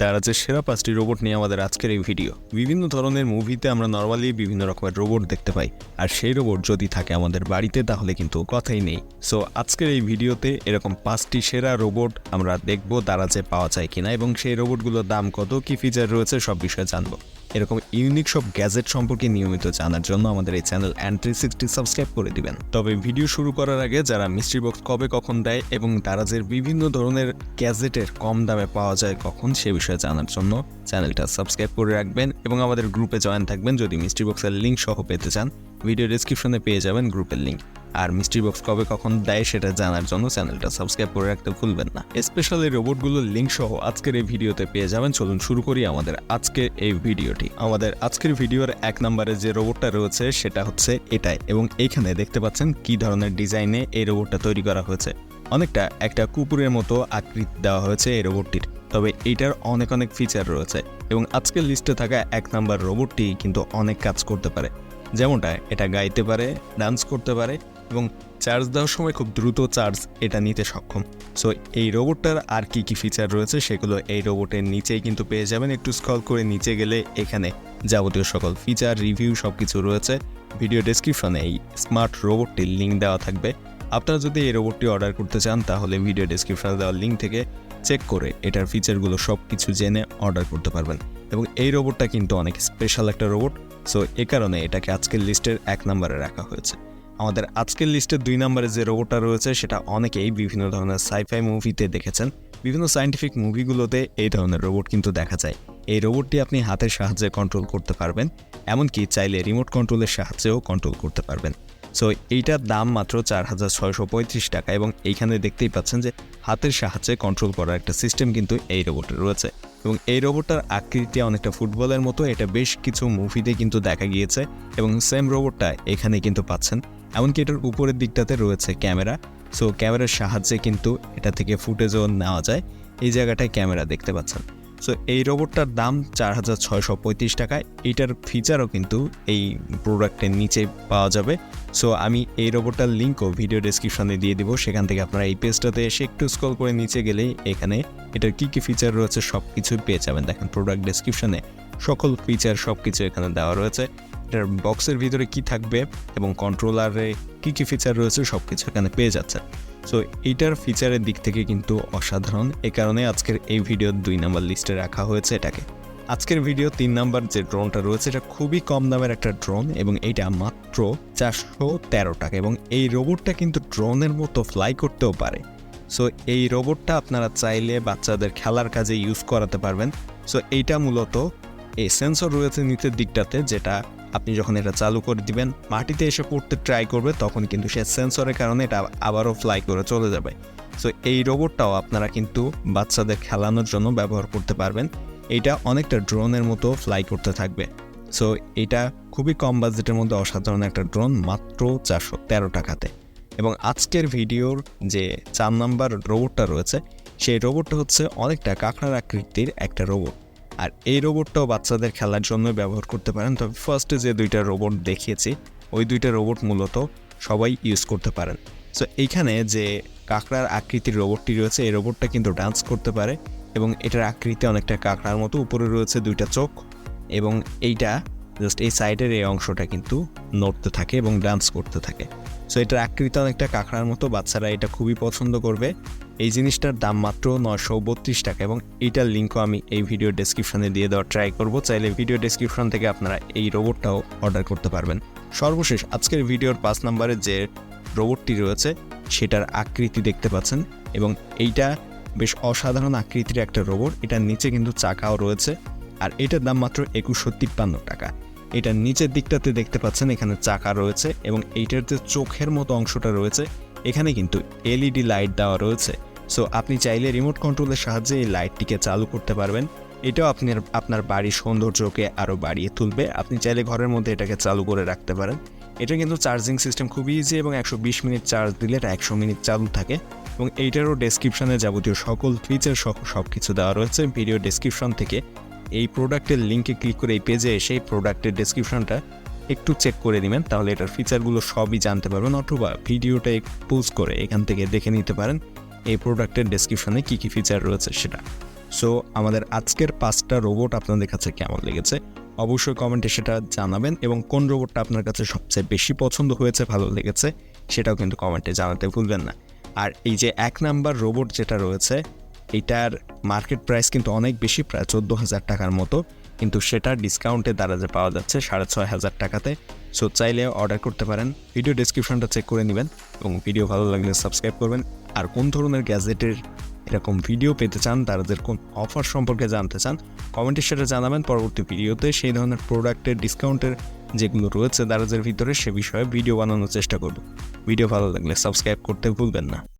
দারাজের সেরা পাঁচটি রোবট নিয়ে আমাদের আজকের এই ভিডিও। বিভিন্ন ধরনের মুভিতে আমরা নর্মালি বিভিন্ন রকমের রোবট দেখতে পাই। আর সেই রোবট যদি থাকে আমাদের বাড়িতে, তাহলে কিন্তু কথাই নেই। সো আজকের এই ভিডিওতে এরকম পাঁচটি সেরা রোবট আমরা দেখব দারাজে পাওয়া যায় কিনা, এবং সেই রোবটগুলোর দাম কত, কি ফিচার রয়েছে, সব বিষয়ে জানব। এরকম ইউনিক সব গ্যাজেট সম্পর্কে নিয়মিত জানার জন্য আমাদের এই চ্যানেল অ্যান্ট্রি সিক্সটি সাবস্ক্রাইব করে দিবেন। তবে ভিডিও শুরু করার আগে যারা মিস্ট্রি বক্স কবে কখন দেয় এবং দারাজের বিভিন্ন ধরনের গ্যাজেটের কম দামে পাওয়া যায় কখন সে বিষয়ে জানার জন্য চ্যানেলটা সাবস্ক্রাইব করে রাখবেন এবং আমাদের গ্রুপে জয়েন থাকবেন। যদি মিস্ট্রি বক্সের লিঙ্ক সহ পেতে চান ভিডিও ডিসক্রিপশনে পেয়ে যাবেন গ্রুপের লিঙ্ক আর মিস্ট্রি বক্স কবে কখন দেয় সেটা জানার জন্য চ্যানেলটা সাবস্ক্রাইব করে রাখতে ভুলবেন না। স্পেশালি রোবটগুলোর লিঙ্ক সহ আজকের এই ভিডিওতে পেয়ে যাবেন। চলুন শুরু করি আমাদের আজকের এই ভিডিওটি আমাদের আজকের ভিডিওর এক নম্বরে যে রোবটটা রয়েছে, সেটা হচ্ছে এটাই। এবং এখানে দেখতে পাচ্ছেন কি ধরনের ডিজাইনে এই রোবটটা তৈরি করা হয়েছে। অনেকটা একটা কুকুরের মতো আকৃতি দেওয়া হয়েছে এই রোবটটির তবে এইটার অনেক অনেক ফিচার রয়েছে। এবং আজকের লিস্টে থাকা এক নাম্বার রোবটটি কিন্তু অনেক কাজ করতে পারে। যেমনটা এটা গাইতে পারে ডান্স করতে পারে এবং চার্জ দেওয়ার সময় খুব দ্রুত চার্জ এটা নিতে সক্ষম। সো এই রোবটটার আর কি কি ফিচার রয়েছে সেগুলো এই রোবটের নিচেই কিন্তু পেয়ে যাবেন। একটু স্ক্রল করে নিচে গেলে এখানে যাবতীয় সকল ফিচার রিভিউ সব কিছু রয়েছে। ভিডিও ডেসক্রিপশনে এই স্মার্ট রোবটটির লিঙ্ক দেওয়া থাকবে। আপনারা যদি এই রোবটটি অর্ডার করতে চান, তাহলে ভিডিও ডেসক্রিপশনে দেওয়া লিঙ্ক থেকে চেক করে এটার ফিচারগুলো সব কিছু জেনে অর্ডার করতে পারবেন। এবং এই রোবটটা কিন্তু অনেক স্পেশাল একটা রোবট সো এ কারণে এটাকে আজকের লিস্টের এক নম্বরে রাখা হয়েছে। আমাদের আজকের লিস্টের দুই নম্বরে যে রোবটটা রয়েছে, সেটা অনেকেই বিভিন্ন ধরনের সাইফাই মুভিতে দেখেছেন। বিভিন্ন সায়েন্টিফিক মুভিগুলোতে এই ধরনের রোবট কিন্তু দেখা যায়। এই রোবটটি আপনি হাতের সাহায্যে কন্ট্রোল করতে পারবেন, এমনকি চাইলে রিমোট কন্ট্রোলের সাহায্যেও কন্ট্রোল করতে পারবেন। সো এইটার দাম মাত্র চার হাজার ছয়শো পঁয়ত্রিশ টাকা এবং এইখানে দেখতেই পাচ্ছেন যে হাতের সাহায্যে কন্ট্রোল করার একটা সিস্টেম কিন্তু এই রোবটে রয়েছে। এবং এই রোবটটার আকৃতি অনেকটা ফুটবলের মতো, এটা বেশ কিছু মুভিতে কিন্তু দেখা গিয়েছে এবং সেম রোবটটা এখানে কিন্তু পাচ্ছেন। এমনকি এটার উপরের দিকটাতে রয়েছে ক্যামেরা। সো ক্যামেরার সাহায্যে কিন্তু এটা থেকে ফুটেজও নেওয়া যায়। এই জায়গাটায় ক্যামেরা দেখতে পাচ্ছেন। সো এই রোবটটার দাম চার হাজার ছয়শো পঁয়ত্রিশ টাকায় এটার ফিচারও কিন্তু এই প্রোডাক্টের নিচে পাওয়া যাবে। সো আমি এই রোবটটার লিঙ্কও ভিডিও ডেসক্রিপশনে দিয়ে দিব। সেখান থেকে আপনারা এই পেজটাতে এসে একটু স্ক্রল করে নিচে গেলেই এখানে এটার কী কী ফিচার রয়েছে সব কিছুই পেয়ে যাবেন। দেখেন প্রোডাক্ট ডেসক্রিপশনে সকল ফিচার সব কিছু এখানে দেওয়া রয়েছে। এটার বক্সের ভিতরে কি থাকবে এবং কন্ট্রোলারে কি কি ফিচার রয়েছে সব কিছু এখানে পেয়ে যাচ্ছে। সো এইটার ফিচারের দিক থেকে কিন্তু অসাধারণ। এ কারণে আজকের এই ভিডিও দুই নাম্বার লিস্টে রাখা হয়েছে এটাকে। আজকের ভিডিও তিন নাম্বার যে ড্রোনটা রয়েছে, এটা খুবই কম দামের একটা ড্রোন এবং এইটা মাত্র চারশো তেরো টাকা এবং এই রোবটটা কিন্তু ড্রোনের মতো ফ্লাই করতেও পারে। সো এই রোবটটা আপনারা চাইলে বাচ্চাদের খেলার কাজে ইউজ করাতে পারবেন। সো এইটা মূলত এই সেন্সর রয়েছে নিচের দিকটাতে যেটা আপনি যখন এটা চালু করে দিবেন, মাটিতে এসে পড়তে ট্রাই করবে, তখন কিন্তু সে সেন্সরের কারণে এটা আবারও ফ্লাই করে চলে যাবে। সো এই রোবটটাও আপনারা কিন্তু বাচ্চাদের খেলানোর জন্য ব্যবহার করতে পারবেন। এটা অনেকটা ড্রোনের মতো ফ্লাই করতে থাকবে। সো এটা খুবই কম বাজেটের মধ্যে অসাধারণ একটা ড্রোন মাত্র চারশো তেরো টাকাতে। এবং আজকের ভিডিওর যে চার নাম্বার রোবটটা রয়েছে, সেই রোবটটা হচ্ছে অনেকটা কাঁকড়ার আকৃতির একটা রোবট আর এই রোবটটাও বাচ্চাদের খেলার জন্য ব্যবহার করতে পারেন। তবে ফার্স্টে যে দুইটা রোবট দেখিয়েছি, ওই দুইটা রোবট মূলত সবাই ইউজ করতে পারেন। সো এইখানে যে কাঁকড়ার আকৃতির রোবটটি রয়েছে, এই রোবটটা কিন্তু ডান্স করতে পারে এবং এটার আকৃতি অনেকটা কাঁকড়ার মতো। উপরে রয়েছে দুইটা চোখ এবং এইটা জাস্ট এই সাইডের এই অংশটা কিন্তু নড়তে থাকে এবং ডান্স করতে থাকে। সো এটার আকৃতি অনেকটা কাঁকড়ার মতো। বাচ্চারা এটা খুবই পছন্দ করবে। এই জিনিসটার দাম মাত্র নশো বত্রিশ টাকা এবং এইটার লিঙ্কও আমি এই ভিডিও ডেসক্রিপশনে দিয়ে দেওয়ার ট্রাই করব। চাইলে ভিডিও ডেসক্রিপশন থেকে আপনারা এই রোবটটাও অর্ডার করতে পারবেন। সর্বশেষ, আজকের ভিডিওর পাঁচ নম্বরে যে রোবটটি রয়েছে, সেটার আকৃতি দেখতে পাচ্ছেন এবং এইটা বেশ অসাধারণ আকৃতির একটা রোবট এটার নিচে কিন্তু চাকাও রয়েছে। আর এটার দাম মাত্র একুশশো তিপ্পান্ন টাকা। এটার নিচের দিকটাতে দেখতে পাচ্ছেন, এখানে চাকা রয়েছে এবং এইটার যে চোখের মতো অংশটা রয়েছে, এখানে কিন্তু এলইডি লাইট দেওয়া রয়েছে। সো আপনি চাইলে রিমোট কন্ট্রোলের সাহায্যে এই লাইটটিকে চালু করতে পারবেন। এটাও আপনি আপনার বাড়ির সৌন্দর্যকে আরও বাড়িয়ে তুলবে। আপনি চাইলে ঘরের মধ্যে এটাকে চালু করে রাখতে পারেন। এটা কিন্তু চার্জিং সিস্টেম খুবই ইজি এবং একশো বিশ মিনিট চার্জ দিলে এটা একশো মিনিট চালু থাকে এবং এইটারও ডেসক্রিপশনে যাবতীয় সকল ফিচার সহ সব কিছু দেওয়া রয়েছে। ভিডিও ডেসক্রিপশন থেকে এই প্রোডাক্টের লিঙ্কে ক্লিক করে এই পেজে এসে এই প্রোডাক্টের ডেসক্রিপশনটা একটু চেক করে নেবেন, তাহলে এটার ফিচারগুলো সবই জানতে পারবেন অথবা ভিডিওটা পোজ করে এখান থেকে দেখে নিতে পারেন এই প্রোডাক্টের ডেসক্রিপশনে কী কী ফিচার রয়েছে সেটা। সো আমাদের আজকের পাঁচটা রোবট আপনাদের কাছে কেমন লেগেছে? অবশ্যই কমেন্টে সেটা জানাবেন এবং কোন রোবটটা আপনার কাছে সবচেয়ে বেশি পছন্দ হয়েছে, ভালো লেগেছে, সেটাও কিন্তু কমেন্টে জানাতে ভুলবেন না। আর এই যে এক নাম্বার রোবট যেটা রয়েছে এটার মার্কেট প্রাইস কিন্তু অনেক বেশি, প্রায় চোদ্দ হাজার টাকার মতো। কিন্তু সেটা ডিসকাউন্টে দ্বারা যে পাওয়া যাচ্ছে সাড়ে ছয় হাজার টাকাতে। সো চাইলে অর্ডার করতে পারেন। ভিডিও ডিসক্রিপশনটা চেক করে নেবেন এবং ভিডিও ভালো লাগলে সাবস্ক্রাইব করবেন। আর কোন ধরনের গ্যাজেটের এরকম ভিডিও পেতে চান, তাদের কোন অফার সম্পর্কে জানতে চান কমেন্টে সেটা জানাবেন। পরবর্তী ভিডিওতে সেই ধরনের প্রোডাক্টের ডিসকাউন্টের যেগুলো রয়েছে দারাজের ভিতরে, সে বিষয়ে ভিডিও বানানোর চেষ্টা করব। ভিডিও ভালো লাগলে সাবস্ক্রাইব করতে ভুলবেন না।